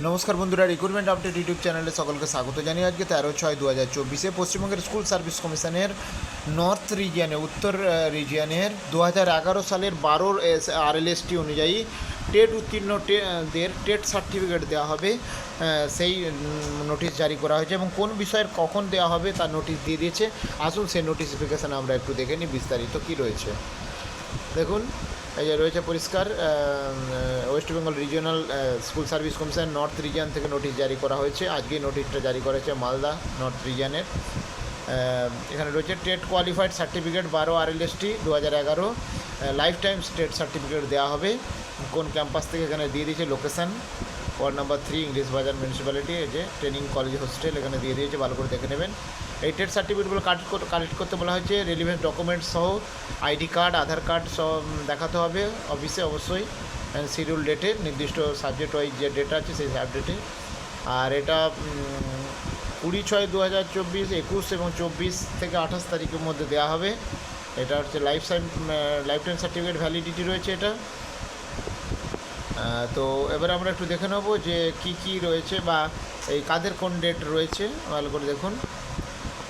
নমস্কার বন্ধুরা recruitment update YouTube চ্যানেলে সকলকে স্বাগত জানিয়ে আজকে তেরো ছয় দু হাজার চব্বিশে পশ্চিমবঙ্গের স্কুল সার্ভিস কমিশনের নর্থ রিজিয়ানে উত্তর রিজিয়ানের দু হাজার এগারো সালের বারোর আরএলএসটি অনুযায়ী টেট উত্তীর্ণ টে- দের টেট সার্টিফিকেট দেওয়া হবে। সেই নোটিশ জারি করা হয়েছে এবং কোন বিষয়ের কখন দেওয়া হবে তার নোটিশ দিয়ে দিয়েছে। আসুন সেই নোটিফিকেশান আমরা একটু দেখে নিই বিস্তারিত কী রয়েছে। দেখুন এই যে রয়েছে পরিষ্কার West Bengal regional school service commission north region থেকে নোটিশ জারি করা হয়েছে। আজকেই নোটিশটা জারি করেছে মালদা নর্থ রিজিয়নের এখানে রয়েছে টেট কোয়ালিফাইড সার্টিফিকেট বারো আর এল এস টি দু হাজার এগারো। লাইফ টাইম স্টেট সার্টিফিকেট দেওয়া হবে। কোন ক্যাম্পাস থেকে এখানে দিয়ে দিয়েছে? Location ward number three English Bazar municipality এই যে ট্রেনিং কলেজ হোস্টেল এখানে দিয়ে দিয়েছে। ভালো করে দেখে নেবেন। এই টেট সার্টিফিকেটগুলো কালেক্ট কালেক্ট করতে বলা হয়েছে রেলিভেন্ট ডকুমেন্টস সহ আইডি কার্ড আধার কার্ড সব দেখাতে হবে। অফিসে অবশ্যই শিডিউল ডেটে নির্দিষ্ট সাবজেক্ট ওয়াইজ যে ডেট আছে, সেই সাবজেক্টে আর এটা কুড়ি ছয় দু হাজার চব্বিশ, একুশ এবং চব্বিশ থেকে আঠাশ তারিখের মধ্যে দেওয়া হবে। এটা হচ্ছে life time life time certificate validity রয়েছে এটা। তো এবার আমরা একটু দেখে নেব যে কি কি রয়েছে বা এই কাদের কোন ডেট রয়েছে, ভালো করে দেখুন।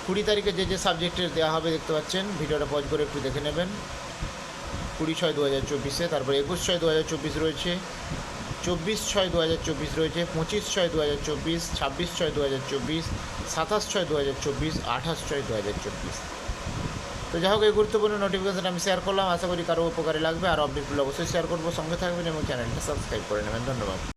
কুড়ি তারিখে যে যে সাবজেক্টের দেওয়া হবে দেখতে পাচ্ছেন, ভিডিওটা পজ করে একটু দেখে নেবেন। কুড়ি ছয় দু হাজার চব্বিশে, তারপর একুশ ছয় দু হাজার চব্বিশ রয়েছে, চব্বিশ ছয় দু হাজার চব্বিশ রয়েছে, পঁচিশ ছয় দু হাজার চব্বিশ, ছাব্বিশ ছয় দু হাজার চব্বিশ, সাতাশ ছয় দু হাজার চব্বিশ, আঠাশ ছয় দু হাজার চব্বিশ। তো যাই হোক, এই গুরুত্বপূর্ণ নোটিফিকেশন আমি শেয়ার করলাম। আশা করি কারও উপকারে লাগবে। আর আপডেটগুলো অবশ্যই শেয়ার করব। সঙ্গে থাকবেন এবং চ্যানেলটা সাবস্ক্রাইব করে নেবেন। ধন্যবাদ।